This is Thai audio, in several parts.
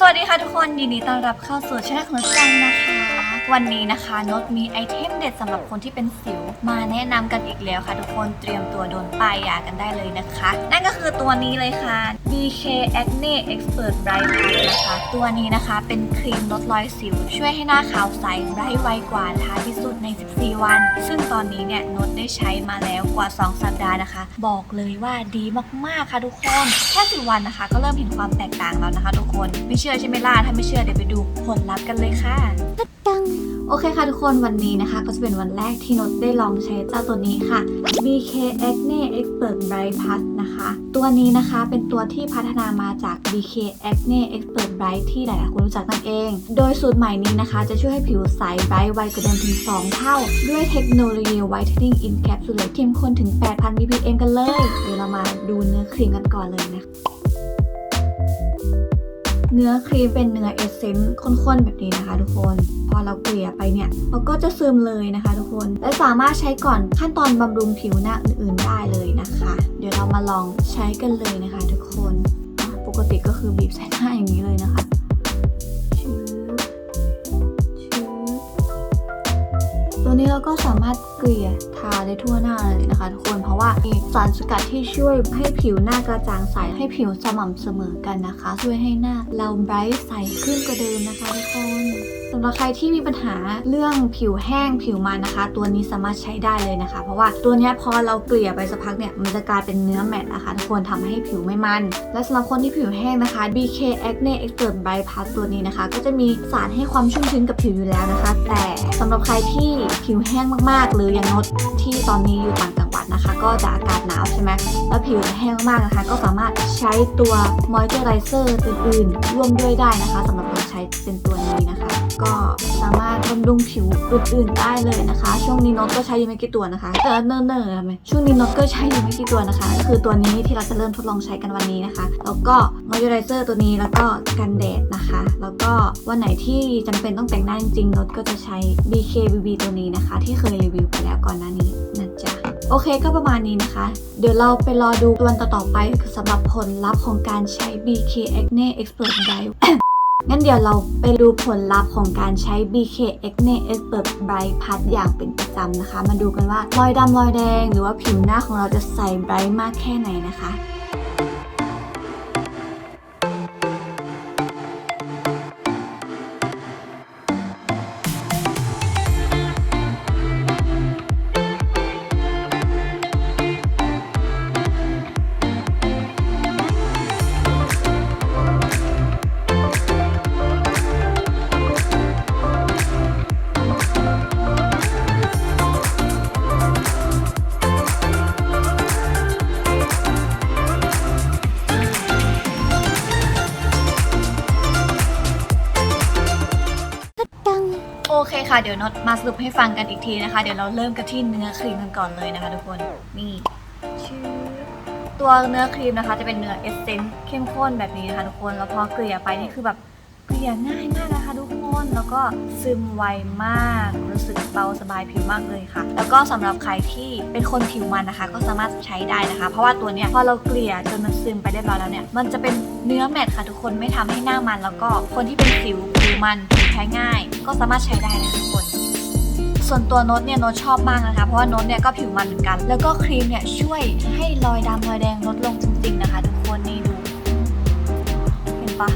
สวัสดีค่ะทุกคนยินดีต้อนรับเข้าสู่ช่องของจังนะคะ วันนี้นะคะนดมีไอเทมเด็ดสำหรับคนที่เป็นสิว มาแนะนำกันอีกแล้วค่ะ ทุกคนเตรียมตัวโดนป้ายยากันได้เลยนะคะ นั่นก็คือตัวนี้เลยค่ะ BK Acne Expert Bright Plus นะคะ ตัวนี้นะคะเป็นครีมลดรอยสิว ช่วยให้หน้าขาวใสไร้ไวกว่าท้าที่สุดใน 14 วัน ซึ่งตอนนี้เนี่ยนดได้ใช้มาแล้วกว่า 2 สัปดาห์นะคะ บอกเลยว่าดีมากๆค่ะทุกคนแค่10วันนะคะ ก็เริ่มเห็นความแตกต่างแล้วนะคะ ทุกคนไม่เชื่อใช่ไหมล่ะถ้าไม่เชื่อเดี๋ยวไปดูผลลัพธ์กันเลยค่ะ โอเคค่ะทุกคนวันนี้นะคะ ก็จะเป็นวันแรกที่นดได้ลองใช้เจ้าตัวนี้ค่ะ BK Acne Expert Bright Plus นะคะ ตัวนี้นะคะเป็นตัวที่พัฒนามาจาก BK Acne Expert Bright ที่หลายๆคนรู้จักนั่นเอง โดยสูตรใหม่นี้นะคะ จะช่วยให้ผิวใสไบรท์ไวกว่าเดิมถึง 2 เท่า ด้วยเทคโนโลยี Whitening in Capsule เข้มข้นถึง 8,000 ppm กันเลย เดี๋ยวเรามาดูเนื้อครีมกันก่อนเลยนะคะ เนื้อครีมเป็นเนื้อเอสเซนต์ข้นๆแบบนี้นะคะ ทุกคน พอเราเกลี่ยไปเนี่ยเราก็จะซึมเลยนะคะ ทุกคน และสามารถใช้ก่อนขั้นตอนบำรุงผิวหน้าอื่นๆได้เลยนะคะ เดี๋ยวเรามาลองใช้กันเลยนะคะ ทุกคน ปกติก็คือบีบใส่หน้าอย่างนี้เลยนะคะ ได้ทั่วหน้าเลยนะคะทุกคนเพราะว่ามีสารสกัดที่ช่วยให้ผิวหน้ากระจ่างใสให้ผิวสม่ำเสมอกันนะคะ ช่วยให้หน้าเราไบรท์ใสขึ้นกว่าเดิมนะคะทุกคน สำหรับใครที่มีปัญหาเรื่องผิวแห้งผิวมันนะคะ ตัวนี้สามารถใช้ได้เลยนะคะ เพราะว่าตัวนี้พอเราเกลี่ยไปสักพักเนี่ยมันจะกลายเป็นเนื้อแมตต์นะคะทุกคนทำให้ผิวไม่มัน และสำหรับคนที่ผิวแห้งนะคะ BK Acne Expert Bright Plus ตัวนี้นะคะ ก็จะมีสารให้ความชุ่มชื้นกับผิวอยู่แล้วนะคะ แต่สำหรับใครที่ผิวแห้งมากๆ หรือย่างนดที่ตอนนี้อยู่ต่างจังหวัดนะคะ ก็จะอากาศหนาวใช่ไหมแล้วผิวแห้งมากนะคะ ก็สามารถใช้ตัว Moisturizer อื่นๆร่วมด้วยได้นะคะสำหรับคน ช้เป็นตัวนี้นะคะ ก็สามารถบำรุงผิวอื่นๆได้เลยนะคะ ช่วงนี้นดก็ใช้อยู่ไม่กี่ตัวนะคะเออเนิ่นๆนะไหมช่วงนี้นดก็ใช้อยู่ไม่กี่ตัวนะคะก็คือตัวนี้ที่เราจะเริ่มทดลองใช้กันวันนี้นะคะ แล้วก็ Moisturizer ตัวนี้แล้วก็กันแดดนะคะ แล้วก็วันไหนที่จำเป็นต้องแต่งหน้าจริงๆนดก็จะใช้ BKBB ตัวนี้นะคะ ที่เคยรีวิวไปแล้วก่อนหน้านี้นะจ๊ะโอเคก็ประมาณนี้นะคะ เดี๋ยวเราไปรอดูวันต่อๆไปสำหรับผลลัพธ์ของการใช้ BK Acne Expert Bright งั้นเดี๋ยวเราไปดูผลลัพธ์ของการใช้ BK Acne Expert Bright Plus อย่างเป็นประจำนะคะ มาดูกันว่ารอยดำรอยแดง หรือว่าผิวหน้าของเราจะใสไบรท์มากแค่ไหนนะคะ โอเคค่ะ เดี๋ยวนดมาสรุปให้ฟังกันอีกทีนะคะ เดี๋ยวเราเริ่มกันที่เนื้อครีมกันก่อนเลยนะคะทุกคน นี่ชื่อตัวเนื้อครีมนะคะ จะเป็นเนื้อเอสเซนต์เข้มข้นแบบนี้นะคะทุกคน แล้วพอเกลี่ยไปนี่คือแบบเกลี่ยง่ายมากนะคะทุกคน แล้วก็ซึมไวมาก รู้สึกเบาสบายผิวมากเลยค่ะ แล้วก็สำหรับใครที่เป็นคนผิวมันนะคะ ก็สามารถใช้ได้นะคะ เพราะว่าตัวเนี้ยพอเราเกลี่ยจนมันซึมไปเรียบร้อยแล้วเนี่ย มันจะเป็นเนื้อแมตต์ค่ะทุกคน ไม่ทำให้หน้ามัน แล้วก็คนที่เป็นสิวผิวมัน ผิวแพ้ง่ายก็สามารถใช้ได้นะทุกคน ส่วนตัวโน้ตเนี่ยโน้ตชอบมากนะคะ เพราะว่าโน้ตเนี่ยก็ผิวมันเหมือนกัน แล้วก็ครีมเนี่ยช่วยให้รอยดำรอยแดงลดลงจริงๆนะคะ ทุกคนนี่ดูเห็นปะ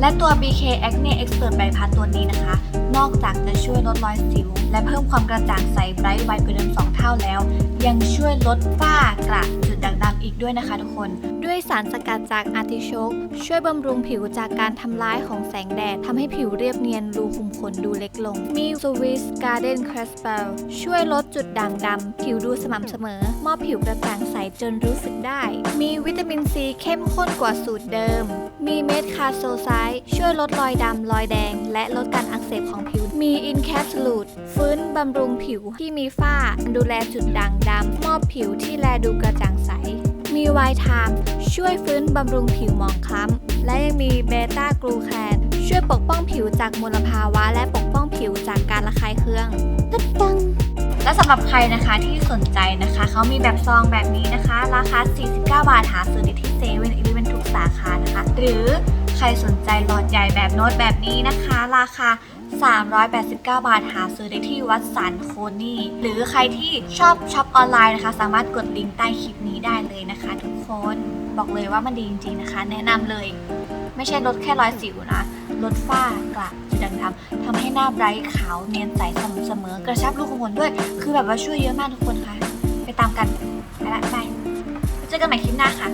และตัว BK Acne Expert Bright Plus ตัวนี้นะคะ นอกจากจะช่วยลดรอยสิว และเพิ่มความกระจ่างใสไบรท์ไวกว่าเดิม2 เท่าแล้ว ยังช่วยลดฝ้ากระจุดด่างดำอีกด้วยนะคะทุกคน ด้วยสารสกัดจากอาร์ติโชกช่วยบำรุงผิวจากการทำลายของแสงแดดทำให้ผิวเรียบเนียนรูขุมขนดูเล็กลง มีสวิสการ์เดนครสเปลช่วยลดจุดด่างดำผิวดูสม่ำเสมอ มอบผิวกระจ่างใสจนรู้สึกได้ มีวิตามินซีเข้มข้นกว่าสูตรเดิม มีเม็ดคาโซไซด์ช่วยลดรอยดำรอยแดง และลดการอักเสบของผิว มีอินแคปซูลูดฟื้นบำรุงผิวที่มีฝ้า ดูแลจุดด่างดำมอบผิวที่แลดูกระจ่างใส มีไวท์ไทม์ช่วยฟื้นบำรุงผิวหมองคล้ำ และยังมีเบต้ากลูแคนช่วยปกป้องผิวจากมลภาวะ และปกป้องผิวจากการระคายเคืองและสำหรับใครนะคะที่สนใจนะคะ เขามีแบบซองแบบนี้นะคะ ราคา 49 บาทหาซื้อได้ที่เซเว่นอีเลฟเว่นทุกสาหรือใครสนใจหลอดใหญ่แบบโน้ตแบบนี้นะคะ ราคา 389 บาทหาซื้อได้ที่วัดสันโคนี่ หรือใครที่ชอบช็อปออนไลน์นะคะ สามารถกดลิงก์ใต้คลิปนี้ได้เลยนะคะ ทุกคนบอกเลยว่ามันดีจริงๆนะคะ แนะนำเลย ไม่ใช่ลดแค่รอยสิวนะลดฝ้ากระจุดด่างดำทำให้หน้าไบรท์ขาวเนียนใสสม่ำเสมอกระชับรูขุมขนด้วย คือแบบว่าช่วยเยอะมากทุกคนคะไปตามกันไปละไว้เจอกันใหม่คลิปหน้าค่ะ